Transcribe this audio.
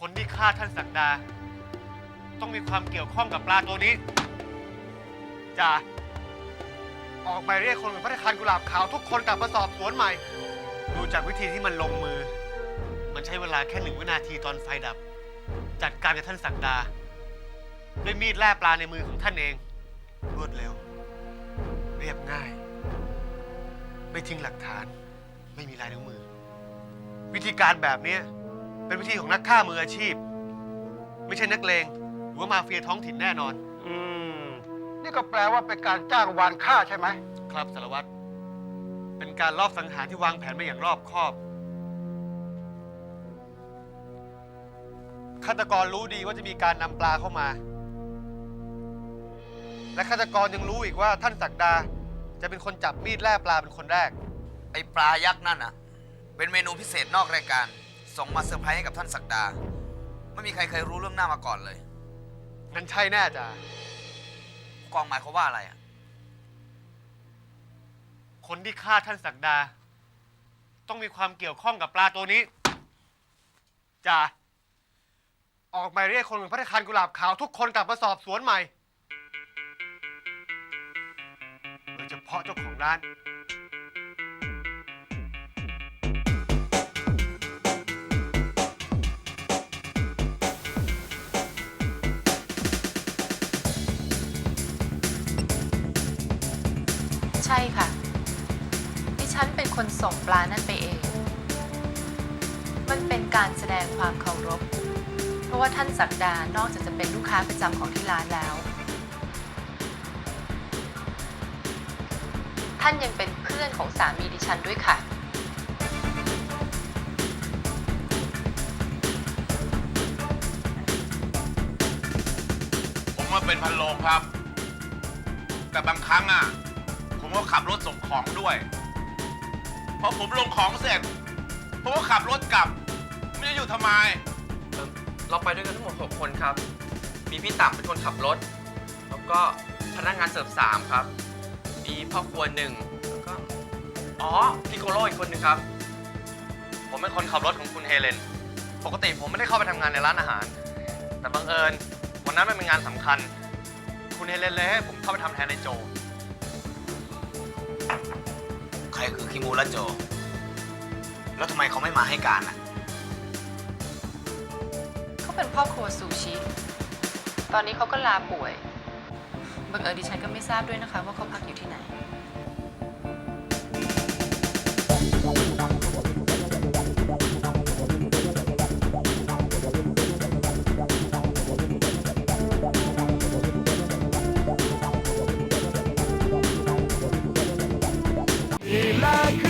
คนที่ฆ่าท่านศักดา ต้องมีความเกี่ยวข้องกับปลาตัวนี้จ่าออกหมายเรียกคนของพัฒคารกุหลาบขาวทุกคนกลับมาสอบสวนใหม่ ดูจากวิธีที่มันลงมือ มันใช้เวลาแค่หนึ่งวินาทีตอนไฟดับ จัดการกับท่านศักดา ด้วยมีดแล่ปลาในมือของท่านเอง รวดเร็ว เรียบง่าย ไม่ทิ้งหลักฐาน ไม่มีลายนิ้วมือ วิธีการแบบนี้ เป็นวิธีของนักฆ่ามืออาชีพ ไม่ใช่นักเลงหรือว่ามาเฟียท้องถิ่นแน่นอน อืม นี่ก็แปลว่าเป็นการจ้างวานฆ่าใช่ไหม ครับสารวัตรเป็นการลอบสังหารที่วางแผนมาอย่างรอบคอบฆาตกรรู้ดีว่าจะมีการนำปลาเข้ามา และฆาตกรยังรู้อีกว่าท่านศักดา จะเป็นคนจับมีดแล่ปลาเป็นคนแรก ไอ้ปลายักษ์นั่นอะ เป็นเมนูพิเศษนอกรายการ ส่งมาเซอร์ไพรส์ให้กับท่านศักดา ไม่มีใครเคยรู้เรื่องหน้ามาก่อนเลย งั้นใช่แน่จ้ะผู้กองหมายเขามว่าอะไรอะ คนที่ฆ่าท่านศักดา ต้องมีความเกี่ยวข้องกับปลาตัวนี้จ่าออกหมายเรียกคนของพัฒคารกุหลาบขาวทุกคนกลับมาสอบสวนใหม่โดยเฉพาะเจ้าของร้าน ใช่ค่ะ ดิฉันเป็นคนส่งปลานั่นไปเอง มันเป็นการแสดงความเคารพ เพราะว่าท่านศักดานอกจากจะเป็นลูกค้าประจำของที่ร้านแล้ว ท่านยังเป็นเพื่อนของสามีดิฉันด้วยค่ะ ผมมาเป็นพันโลงครับ แต่บางครั้งอะ ก็ขับรถส่งของด้วย พอผมลงของเสร็จผมก็ขับรถกลับ ไม่ได้อยู่ทำไมเราไปด้วยกันทั้งหมด 6 คนครับ มีพี่ต่ำเป็นคนขับรถ แล้วก็พนักงานเสิร์ฟ3ครับ มีพ่อครัวหนึ่งแล้วก็ อ๋อ พี่โกโร่อีกคนหนึ่งครับ ผมเป็นคนขับรถของคุณเฮเลน ปกติผมไม่ได้เข้าไปทำงานในร้านอาหาร แต่บังเอิญวันนั้นมันเป็นงานสำคัญ คุณเฮเลนเลยให้ผมเข้าไปทำแทนในโจ ใครคือคิมูระโจ แล้วทำไมเขาไม่มาให้การอะ เขาเป็นพ่อครัวซูชิ ตอนนี้เขาก็ลาป่วย บังเอิญดิฉันก็ไม่ทราบด้วยนะคะ ว่าเขาพักอยู่ที่ไหน like